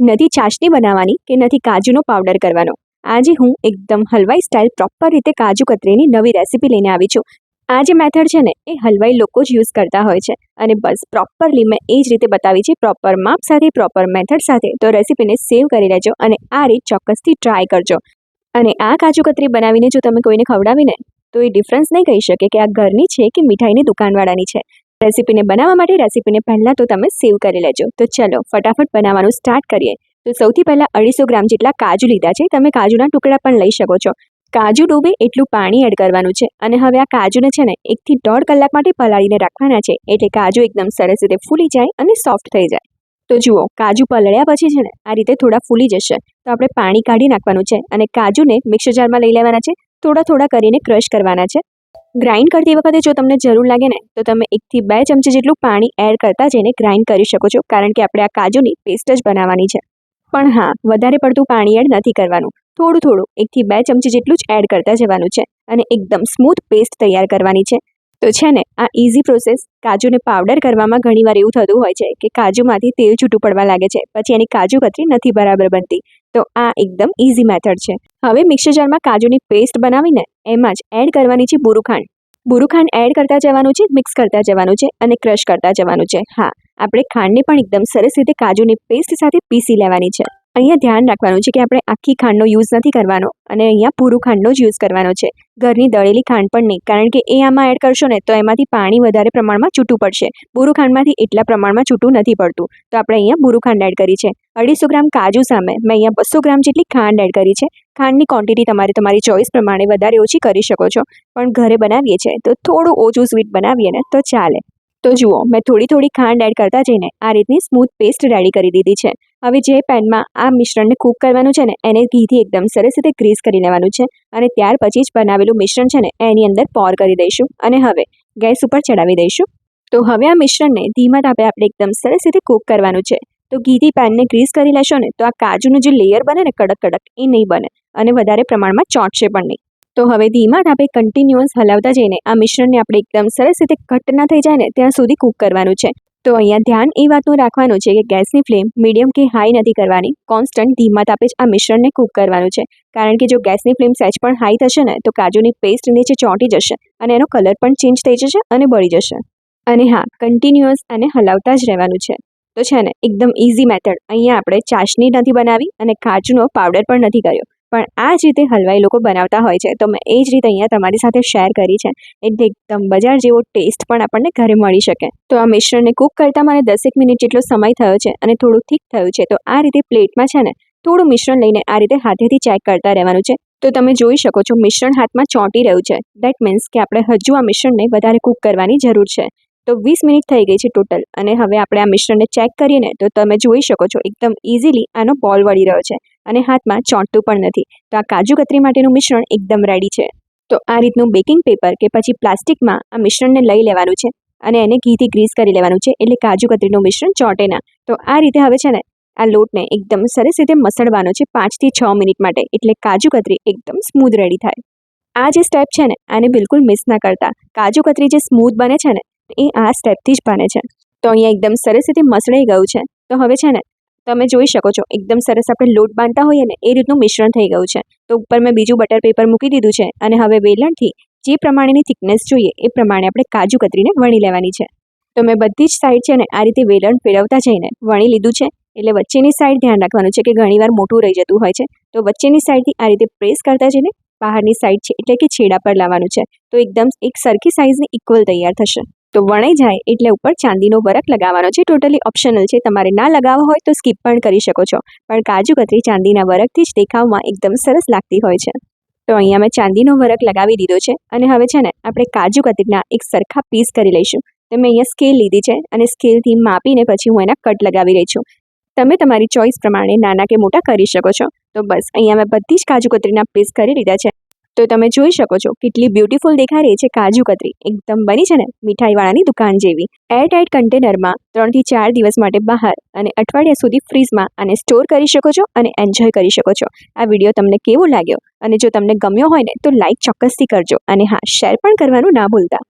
નથી ચાસણી બનાવવાની કે નથી કાજુનો પાવડર કરવાનો. આજે હું એકદમ હલવાઈ સ્ટાઇલ પ્રોપર રીતે કાજુ કતરીની નવી રેસીપી લઈને આવી છું. આ જે મેથડ છે ને, એ હલવાઈ લોકો જ યુઝ કરતા હોય છે. અને બસ પ્રોપરલી મેં એ જ રીતે બતાવી છે પ્રોપર માપ સાથે પ્રોપર મેથડ સાથે. તો રેસીપીને સેવ કરી લેજો અને આ રીત ચોક્કસથી ટ્રાય કરજો. અને આ કાજુ કતરી બનાવીને જો તમે કોઈને ખવડાવીને, તો એ ડિફરન્સ નહીં કહી શકે કે આ ઘરની છે કે મીઠાઈની દુકાનવાળાની છે. રેસીપીને બનાવવા માટે રેસીપીને પહેલાં તો તમે સેવ કરી લેજો. તો ચલો, ફટાફટ બનાવવાનું સ્ટાર્ટ કરીએ. તો સૌથી પહેલાં અઢીસો ગ્રામ જેટલા કાજુ લીધા છે. તમે કાજુના ટુકડા પણ લઈ શકો છો. કાજુ ડૂબે એટલું પાણી એડ કરવાનું છે. અને હવે આ કાજુને છે ને, એકથી દોઢ કલાક માટે પલાળીને રાખવાના છે. એટલે કાજુ એકદમ સરસ રીતે ફૂલી જાય અને સોફ્ટ થઈ જાય. તો જુઓ, કાજુ પલળ્યા પછી છે ને, આ રીતે થોડા ફૂલી જશે. તો આપણે પાણી કાઢી નાખવાનું છે. અને કાજુને મિક્સર જારમાં લઈ લેવાના છે. થોડા થોડા કરીને ક્રશ કરવાના છે. ગ્રાઇન્ડ કરતી વખતે જો તમને જરૂર લાગે ને, તો તમે એકથી બે ચમચી જેટલું પાણી એડ કરતા જઈને ગ્રાઇન્ડ કરી શકો છો, કારણ કે આપણે આ કાજુની પેસ્ટ જ બનાવવાની છે. પણ હા, વધારે પડતું પાણી એડ નથી કરવાનું. થોડું થોડું એકથી બે ચમચી જેટલું જ એડ કરતા જવાનું છે અને એકદમ સ્મૂથ પેસ્ટ તૈયાર કરવાની છે. તો છે ને, આ ઇઝી પ્રોસેસ કાજુને પાવડર કરવામાં ઘણીવાર એવું થતું હોય છે કે કાજુમાંથી તેલ છૂટું પડવા લાગે છે, પછી એની કાજુ કતરી નથી બરાબર બનતી. તો આ એકદમ ઇઝી મેથડ છે. હવે મિક્સર જારમાં કાજુની પેસ્ટ બનાવીને એમાં જ એડ કરવાની છે બુરુખાંડ. બુરુખાંડ એડ કરતા જવાનું છે મિક્સ કરતા જવાનું છે અને ક્રશ કરતા જવાનું છે. હા, આપણે ખાંડને પણ એકદમ સરસ રીતે કાજુની પેસ્ટ સાથે પીસી લેવાની છે. અહીંયા ધ્યાન રાખવાનું છે કે આપણે આખી ખાંડનો યુઝ નથી કરવાનો અને અહીંયા પૂરું ખાંડનો જ યુઝ કરવાનો છે. ઘરની દળેલી ખાંડ પણ નહીં, કારણ કે એ આમાં એડ કરશો ને તો એમાંથી પાણી વધારે પ્રમાણમાં છૂટું પડશે. બુરું ખાંડમાંથી એટલા પ્રમાણમાં છૂટું નથી પડતું. તો આપણે અહીંયા બુરું ખાંડ એડ કરી છે. અઢીસો ગ્રામ કાજુ સામે મેં અહીંયા બસો ગ્રામ જેટલી ખાંડ એડ કરી છે. ખાંડની ક્વોન્ટિટી તમારે તમારી ચોઈસ પ્રમાણે વધારે ઓછી કરી શકો છો. પણ ઘરે બનાવીએ છીએ તો થોડું ઓછું સ્વીટ બનાવીએ ને તો ચાલે. તો જુઓ, મેં થોડી થોડી ખાંડ એડ કરતા જઈને આ રીતની સ્મૂથ પેસ્ટ રેડી કરી દીધી છે. હવે જે પેનમાં આ મિશ્રણને કૂક કરવાનું છે ને, એને ઘીથી એકદમ સરસ રીતે ગ્રીસ કરી લેવાનું છે અને ત્યાર પછી જ બનાવેલું મિશ્રણ છે ને, એની અંદર પોર કરી દઈશું અને હવે ગેસ ઉપર ચડાવી દઈશું. તો હવે આ મિશ્રણને ધીમા તાપે આપણે એકદમ સરસ રીતે કૂક કરવાનું છે. તો ઘીથી પેનને ગ્રીસ કરી લેશો ને, તો આ કાજુનું જે લેયર બને ને, કડક કડક, એ નહીં બને અને વધારે પ્રમાણમાં ચોંટશે પણ નહીં. તો હવે ધીમા ધાપે કન્ટિન્યુઅસ હલાવતા જઈને આ મિશ્રણને આપણે એકદમ સરસ રીતે ઘટ્ટ ના થઈ જાય ને, ત્યાં સુધી કૂક કરવાનું છે. તો અહીંયા ધ્યાન એ વાતનું રાખવાનું છે કે ગેસની ફ્લેમ મીડિયમ કે હાઈ નથી કરવાની. કોન્સ્ટન્ટ ધીમા તાપે જ આ મિશ્રણને કૂક કરવાનું છે. કારણ કે જો ગેસની ફ્લેમ સહેજ પણ હાઈ થશે ને, તો કાજુની પેસ્ટ નીચે ચોંટી જશે અને એનો કલર પણ ચેન્જ થઈ જશે અને બળી જશે. અને હા કન્ટિન્યુઅસ અને હલાવતા જ રહેવાનું છે. તો છે ને, એકદમ ઇઝી મેથડ અહીંયા આપણે ચાશની નથી બનાવી અને કાજુનો પાવડર પણ નથી કર્યો. પણ આ જ રીતે હલવાઈ લોકો બનાવતા હોય છે. તો મેં એ જ રીતે અહીંયા તમારી સાથે શેર કરી છે. એટલે એકદમ બજાર જેવો ટેસ્ટ પણ આપણને ઘરે મળી શકે. તો આ મિશ્રણને કૂક કરતાં મને દસેક મિનિટ જેટલો સમય થયો છે અને થોડું થીક થયું છે. તો આ રીતે પ્લેટમાં છે ને થોડું મિશ્રણ લઈને આ રીતે હાથેથી ચેક કરતા રહેવાનું છે. તો તમે જોઈ શકો છો મિશ્રણ હાથમાં ચોંટી રહ્યું છે. દેટ મીન્સ કે આપણે હજુ આ મિશ્રણને વધારે કૂક કરવાની જરૂર છે. તો વીસ મિનિટ થઈ ગઈ છે ટોટલ અને હવે આપણે આ મિશ્રણને ચેક કરીએ ને તો તમે જોઈ શકો છો એકદમ ઇઝીલી આનો બોલ વળી રહ્યો છે. અને હાથમાં ચોંટતું પણ નથી. તો આ કાજુ કતરી માટેનું મિશ્રણ એકદમ રેડી છે. તો આ રીતનું બેકિંગ પેપર કે પછી પ્લાસ્ટિકમાં આ મિશ્રણને લઈ લેવાનું છે અને એને ઘીથી ગ્રીસ કરી લેવાનું છે એટલે કાજુ કતરીનું મિશ્રણ ચોંટે ના. તો આ રીતે હવે છે ને આ લોટને એકદમ સરસ રીતે મસળવાનો છે પાંચથી છ મિનિટ માટે એટલે કાજુ કતરી એકદમ સ્મૂધ રેડી થાય. આ જે સ્ટેપ છે ને આને બિલકુલ મિસ ના કરતા. કાજુ કતરી જે સ્મૂધ બને છે ને એ આ સ્ટેપથી જ બને છે. તો અહીંયા એકદમ સરસ રીતે મસળાઈ ગયું છે. તો હવે છે ને તમે જોઈ શકો છો, એકદમ સરસ આપણે લોટ બાંધતા હોઈએ ને, એ રીતનું મિશ્રણ થઈ ગયું છે. તો ઉપર મેં બીજું બટર પેપર મૂકી દીધું છે અને હવે વેલણથી જે પ્રમાણેની થિકનેસ જોઈએ, એ પ્રમાણે આપણે કાજુ કતરીને વણી લેવાની છે. તો મેં બધી જ સાઈડ છે ને, આ રીતે વેલણ ફેરવતા જઈને વણી લીધું છે. એટલે વચ્ચેની સાઈડ ધ્યાન રાખવાનું છે કે ઘણીવાર મોટું રહી જતું હોય છે. તો વચ્ચેની સાઈડથી આ રીતે પ્રેસ કરતા જઈને બહારની સાઈડ છે, એટલે કે છેડા પર લાવવાનું છે. તો એકદમ એક સરખી સાઇઝની ઇક્વલ તૈયાર થશે. તો વણાઈ જાય એટલે ઉપર ચાંદીનો વરખ લગાવવાનો છે. ટોટલી ઓપ્શનલ છે. તમારે ના લગાવવા હોય તો સ્કીપ પણ કરી શકો છો. પણ કાજુ કતરી ચાંદીના વરખથી જ દેખાવમાં એકદમ સરસ લાગતી હોય છે. તો અહીંયા મેં ચાંદીનો વરખ લગાવી દીધો છે. અને હવે છે ને, આપણે કાજુ કતરીના એક સરખા પીસ કરી લઈશું. તો મેં અહીંયા સ્કેલ લીધી છે અને સ્કેલથી માપીને પછી હું એના કટ લગાવી રહી છું. તમે તમારી ચોઈસ પ્રમાણે નાના કે મોટા કરી શકો છો. તો બસ, અહીંયા મેં બધી જ કાજુ કતરીના પીસ કરી લીધા છે. તો તમે જોઈ શકો છો, કેટલી બ્યુટીફુલ દેખાઈ રહી છે કાજુ કતરી. એકદમ બની છે ને, મીઠાઈવાળાની દુકાન જેવી. એરટાઇટ કન્ટેનરમાં ત્રણથી ચાર દિવસ માટે બહાર અને અઠવાડિયા સુધી ફ્રીઝમાં અને સ્ટોર કરી શકો છો અને એન્જોય કરી શકો છો. આ વીડિયો તમને કેવો લાગ્યો? અને જો તમને ગમ્યો હોય ને, તો લાઇક ચોક્કસથી કરજો. અને હા શેર પણ કરવાનું ના ભૂલતા.